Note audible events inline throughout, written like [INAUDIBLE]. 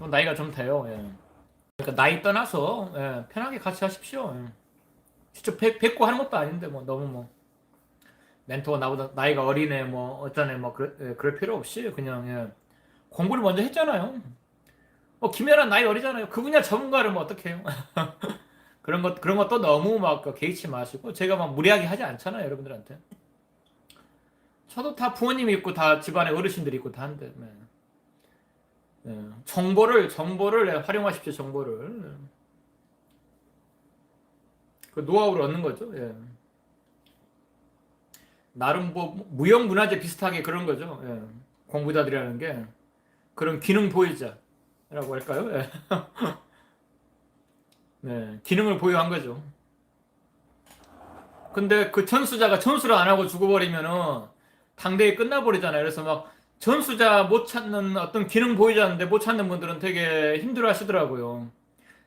좀 나이가 좀 돼요. 예. 그러니까 나이 떠나서 예, 편하게 같이 하십시오. 예. 직접 뵙, 뵙고 하는 것도 아닌데 뭐 너무 뭐 멘토가 나보다 나이가 어리네 뭐 어쩌네 뭐 그럴, 예, 그럴 필요 없이 그냥 예. 공부를 먼저 했잖아요. 뭐 김연아 나이 어리잖아요. 그 분야 전문가를 뭐 어떻게 해요? [LAUGHS] 그런 것 그런 것도 너무 막그 개의치 마시고 제가 막 무리하게 하지 않잖아요, 여러분들한테. 저도 다 부모님이 있고 다 집안에 어르신들이 있고 다 한데. 네. 네. 정보를 정보를 네, 활용하십시오, 정보를. 네. 그 노하우를 얻는 거죠. 예. 나름 뭐 무형 문화재 비슷하게 그런 거죠. 예. 공부자들이라는 게 그런 기능 보유자라고 할까요? 예. [LAUGHS] 네, 기능을 보유한 거죠. 근데 그 전수자가 전수를 안 하고 죽어버리면은 당대에 끝나버리잖아요. 그래서 막 전수자 못 찾는 어떤 기능 보유자인데 못 찾는 분들은 되게 힘들어 하시더라고요.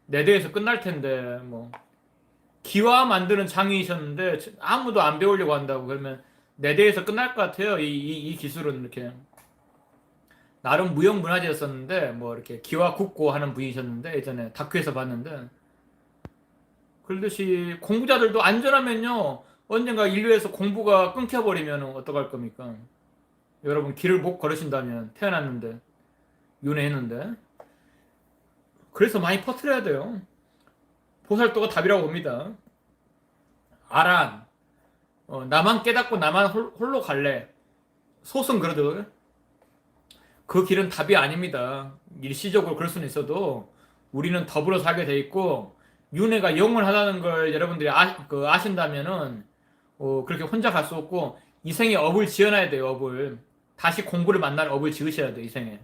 내 대에서 끝날 텐데, 뭐. 기와 만드는 장이셨는데 아무도 안 배우려고 한다고 그러면 내 대에서 끝날 것 같아요. 이, 이, 이 기술은 이렇게. 나름 무형 문화재였었는데, 뭐 이렇게 기와 굽고 하는 분이셨는데, 예전에 다큐에서 봤는데, 그러듯이 공부자들도 안전하면요 언젠가 인류에서 공부가 끊겨버리면 어떡할 겁니까? 여러분 길을 못 걸으신다면 태어났는데 윤회했는데 그래서 많이 퍼뜨려야 돼요. 보살도가 답이라고 봅니다. 아란 어, 나만 깨닫고 나만 홀, 홀로 갈래 소승 그러죠. 그 길은 답이 아닙니다. 일시적으로 그럴 수는 있어도 우리는 더불어 살게 돼 있고 윤회가 영원하다는 걸 여러분들이 아, 그 아신다면은 어, 그렇게 혼자 갈 수 없고 이 생에 업을 지어놔야 돼요 업을 다시 공부를 만날 업을 지으셔야 돼요 이 생에